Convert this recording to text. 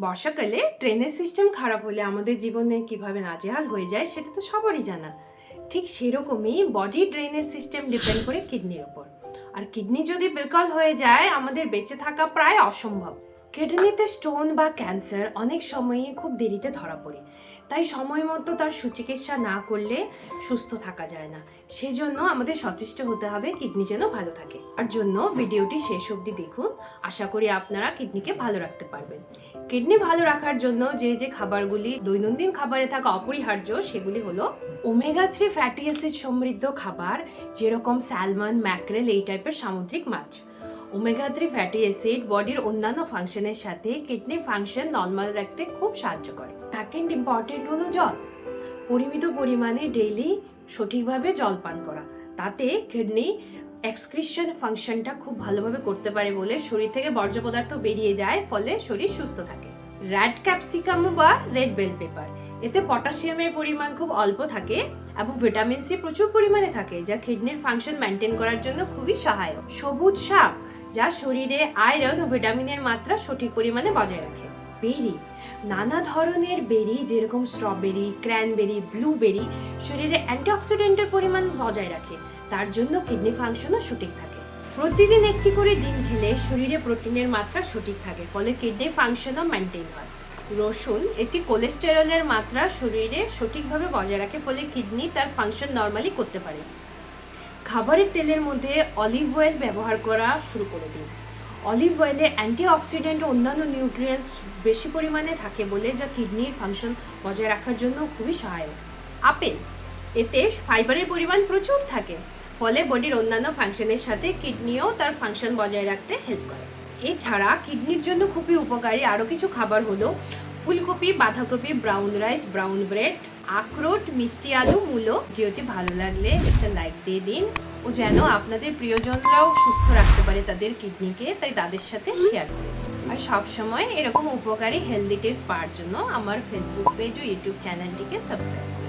বর্ষাকালে ট্রেনের সিস্টেম খারাপ হলে আমাদের জীবনে কীভাবে নাজেহাল হয়ে যায় সেটা তো সবারই জানা। ঠিক সেরকমই বডি ড্রেনের সিস্টেম ডিপেন্ড করে কিডনির উপর। আর কিডনি যদি বিকল হয়ে যায়, আমাদের বেঁচে থাকা প্রায় অসম্ভব। কিডনিতে স্টোন বা ক্যান্সার অনেক সময়ই খুব দেরিতে ধরা পড়ে। তাই সময় মতো তার সুচিকিৎসা না করলে সুস্থ থাকা যায় না। সেজন্য আমাদের সচেষ্ট হতে হবে কিডনি যেন ভালো থাকে। আর জন্য ভিডিওটি শেষ অবধি দেখুন। আশা করি আপনারা কিডনিকে ভালো রাখতে পারবেন। কিডনি ভালো রাখার জন্য যে যে খাবারগুলি দৈনন্দিন খাবারে থাকা অপরিহার্য সেগুলি হলো ওমেগা থ্রি ফ্যাটি অ্যাসিড সমৃদ্ধ খাবার, যেরকম স্যালমন, ম্যাকরেল এই টাইপের সামুদ্রিক মাছ। ওমেগা থ্রি ফ্যাটি অ্যাসিড বডির অন্যান্য ফাংশনের সাথে কিডনি ফাংশন নর্মাল রাখতে খুব সাহায্য করে। সেকেন্ড ইম্পর্টেন্ট হলো জল। পরিমিত পরিমাণে ডেইলি সঠিকভাবে জল পান করা। তাতে কিডনি এক্সক্রিশন ফাংশনটা খুব ভালোভাবে করতে পারে বলে শরীর থেকে বর্জ্য পদার্থ বেরিয়ে যায়, ফলে শরীর সুস্থ থাকে। র্যাড ক্যাপসিকাম বা রেড বেল পেপার এতে পটাশিয়ামের পরিমাণ খুব অল্প থাকে এবং ভিটামিন সি প্রচুর পরিমাণে থাকে, যা কিডনির ফাংশন মেনটেন করার জন্য খুবই সহায়ক। সবুজ শাক, যা শরীরে আয়রন ও ভিটামিনের মাত্রা সঠিক পরিমাণে বজায় রাখে। বেরি, নানা ধরনের বেরি, যেরকম স্ট্রবেরি ক্র্যানবেরি ব্লুবেরি শরীরে অ্যান্টিঅক্সিডেন্টের পরিমাণ বজায় রাখে, তার জন্য কিডনি ফাংশনও সঠিক থাকে। প্রতিদিন একটি করে ডিম খেলে শরীরে প্রোটিনের মাত্রা সঠিক থাকে, ফলে কিডনি ফাংশনও মেনটেন হয়। রসুন এটি কোলেস্টেরলের মাত্রা শরীরে সঠিকভাবে বজায় রাখে ফলে কিডনি তার ফাংশন নর্মালি করতে পারে। খাবারের তেলের মধ্যে অলিভ অয়েল ব্যবহার করা শুরু করে দিন। অলিভ অয়েলে অ্যান্টিঅক্সিডেন্ট ও অন্যান্য নিউট্রিয়েন্টস বেশি পরিমাণে থাকে বলে যা কিডনির ফাংশন বজায় রাখার জন্য খুবই সহায়ক। আপেল, এতে ফাইবারের পরিমাণ প্রচুর থাকে, ফলে বডির অন্যান্য ফাংশনের সাথে কিডনিও তার ফাংশন বজায় রাখতে হেল্প করে। এছাড়া কিডনির জন্য খুবই উপকারী। আরও কিছু খাবার হলো ফুলকপি, বাঁধাকপি ব্রাউন রাইস ব্রাউন ব্রেড আখরোট, মিষ্টি আলু, মূলো। ভিডিওটি ভালো লাগলে একটা লাইক দিয়ে দিন। ও যেন আপনাদের প্রিয়জনরাও সুস্থ রাখতে পারে তাদের কিডনিকে, তাই তাদের সাথে শেয়ার করুন আর সবসময় এরকম উপকারী হেলদি টিপস পাওয়ার জন্য আমার ফেসবুক পেজ ও ইউটিউব চ্যানেলটিকে সাবস্ক্রাইব করুন।